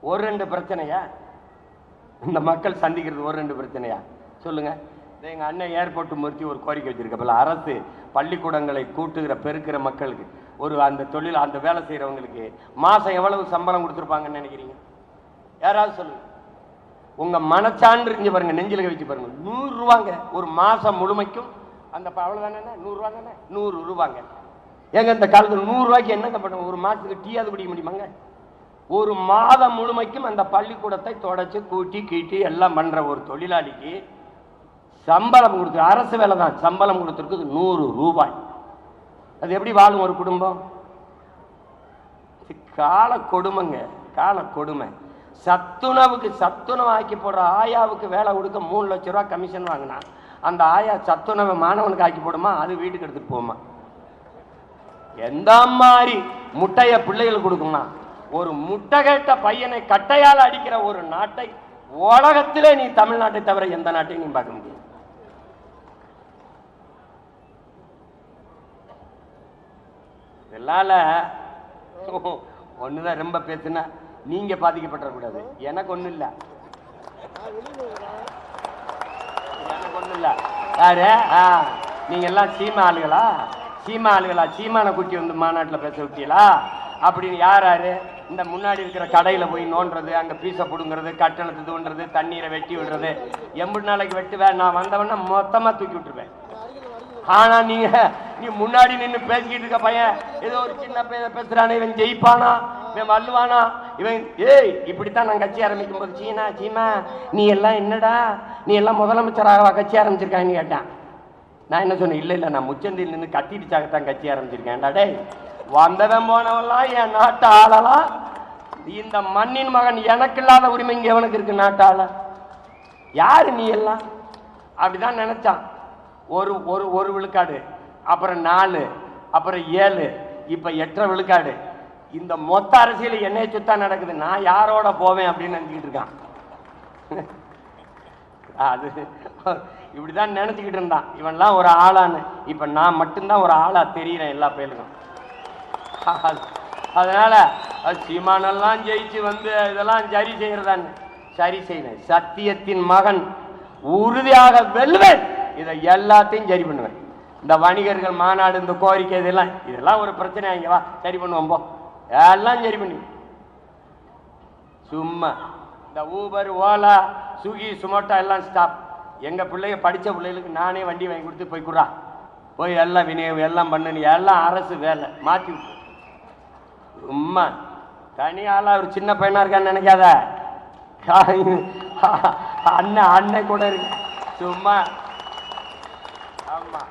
ஒரு ரெண்டு பிரச்சனையா? இந்த மக்கள் சந்திக்கிறது ஒரு ரெண்டு பிரச்சனையா? சொல்லுங்க. எங்கள் எங்க அண்ணன் ஏர்போர்ட் நிறுத்தி ஒரு கோரிக்கை வச்சிருக்கப்பல. அரசு பள்ளிக்கூடங்களை கூட்டுகிற பெருக்கிற மக்களுக்கு ஒரு அந்த தொழில் அந்த வேலை செய்யறவங்களுக்கு மாசம் எவ்வளவு சம்பளம் கொடுத்துருப்பாங்கன்னு நினைக்கிறீங்க? யாராவது சொல்லுங்க. உங்க மனச்சான்று இங்க பாருங்க நெஞ்சில வச்சு பாருங்க. நூறு ரூபாங்க. ஒரு மாசம் முழுமைக்கும் அந்த ப- அவ்வளவுதானே நூறு ரூபா தானே நூறு ரூபாங்க. ஏங்க இந்த காலத்தில் நூறு ரூபாய்க்கு என்னங்க பண்ணுவோம் ஒரு மாசத்துக்கு டீயாவது குடிக்க முடியுமாங்க? ஒரு மாதம் முழுமைக்கும் அந்த பள்ளிக்கூடத்தை தொடச்சு கூட்டி கீட்டி எல்லாம் பண்ணுற ஒரு தொழிலாளிக்கு சம்பளம் கொடுத்து அரசு வேலை தான் சம்பளம் கொடுத்துருக்குது நூறு ரூபாய். அது எப்படி வாழும் ஒரு குடும்பம்? கால கொடுமைங்க கால கொடுமை. சத்துணவுக்கு சத்துணவு ஆக்கி போடுற ஆயாவுக்கு வேலை கொடுக்க மூணு லட்ச ரூபா கமிஷன் வாங்கினா அந்த ஆயா சத்துணவை மாணவனுக்கு ஆக்கி போடுமா? அது வீட்டுக்கு எடுத்துட்டு போமா எந்த மாதிரி முட்டையை பிள்ளைகளுக்கு கொடுக்குமா? ஒரு முட்டகேட்ட பையனை கட்டையால் அடிக்கிற ஒரு நாட்டை உலகத்திலே நீ தமிழ்நாட்டை தவிர எந்த நாட்டையும் நீ பார்க்க முடியும் இதெல்லால ஒண்ணுதான் ரொம்ப பேசுனா நீங்க பாதிக்கப்பட்டுறக்கூடாது எனக்கு ஒண்ணு இல்ல. எனக்கு ஒண்ணு இல்ல. யாரு? ஆ, நீங்க எல்லாம் சீமா ஆளுகளா? சீமா ஆளுகளா? சீமான குட்டி வந்து மாநாட்டுல பேச விட்டீங்களா? அப்படின்னு யார் யாரு? இந்த முன்னாடி இருக்கிற கடையில் போய் நோண்டுறது அங்கே பீஸை பிடுங்கிறது கட்டணத்தை தூண்டுறது தண்ணீரை வெட்டி விடுறது. எம்பது நாளைக்கு வெட்டுவேன் நான் வந்தவன மொத்தமாக தூக்கி விட்டுருவேன். ஆனால் நீங்கள் நீ முன்னாடி நின்று பேசிக்கிட்டு இருக்க பையன் ஏதோ ஒரு சின்ன பையன் பேசுகிறானே இவன் ஜெயிப்பானா? இவன் வல்லுவானா இவன் ஏய் இப்படித்தான் நான் கட்சி ஆரம்பிக்கும் போது சீனா சீமா நீ எல்லாம் என்னடா? நீ எல்லாம் முதலமைச்சராக கட்சி ஆரம்பிச்சிருக்கான்னு கேட்டான். நான் என்ன சொன்னேன்? இல்லை இல்லை நான் முச்சந்தியில் நின்று கட்டிடுச்சாகத்தான் கட்சி ஆரம்பிச்சிருக்கேன். டே வந்தவன் போனவன்லாம் என் நாட்டு ஆளலாம் இந்த மண்ணின் மகன் எனக்கு இல்லாத உரிமை இங்கே எவனுக்கு இருக்கு நாட்டாள யாரு நீ எல்லாம்? அப்படிதான் நினைச்சான். ஒரு ஒரு ஒரு விழுக்காடு அப்புறம் நாலு அப்புறம் ஏழு இப்போ எட்டரை விழுக்காடு. இந்த மொத்த அரசியல் என்னைய சுத்தா நடக்குது. நான் யாரோட போவேன் அப்படின்னு நினச்சிக்கிட்டு இருக்கான். அது. இப்படிதான் நினைச்சுக்கிட்டு இருந்தான். இவன்லாம் ஒரு ஆளான்னு. இப்ப நான் மட்டும்தான் ஒரு ஆளா தெரியுறேன் எல்லா பேருக்கும். அதனால அது சீமானெல்லாம் ஜெயிச்சு வந்து இதெல்லாம் சரி செய்கிறதான்னு சரி செய்வேன். சத்தியத்தின் மகன் உறுதியாக வெல்வேன். இதை எல்லாத்தையும் சரி பண்ணுவேன். இந்த வணிகர்கள் மாநாடு இந்த கோரிக்கை இதெல்லாம் இதெல்லாம் ஒரு பிரச்சனை இங்க வா சரி பண்ணுவோம் போ. எல்லாம் சரி பண்ணி. சும்மா. இந்த ஊபர் ஓலா சுகி சுமோட்டோ எல்லாம் ஸ்டாப் எங்கள் பிள்ளைங்க படித்த பிள்ளைகளுக்கு நானே வண்டி வாங்கி கொடுத்து போய் குடுறா. போய் எல்லாம் விநியோகம் எல்லாம் பண்ணு எல்லாம் அரசு வேலை. மாற்றி விட்டு. சும்மா. தனி ஆளா ஒரு சின்ன பையனாக இருக்கான்னு நினைக்காத. அண்ணன் அண்ணன் கூட இருக்கு. சும்மா. ஆமாம்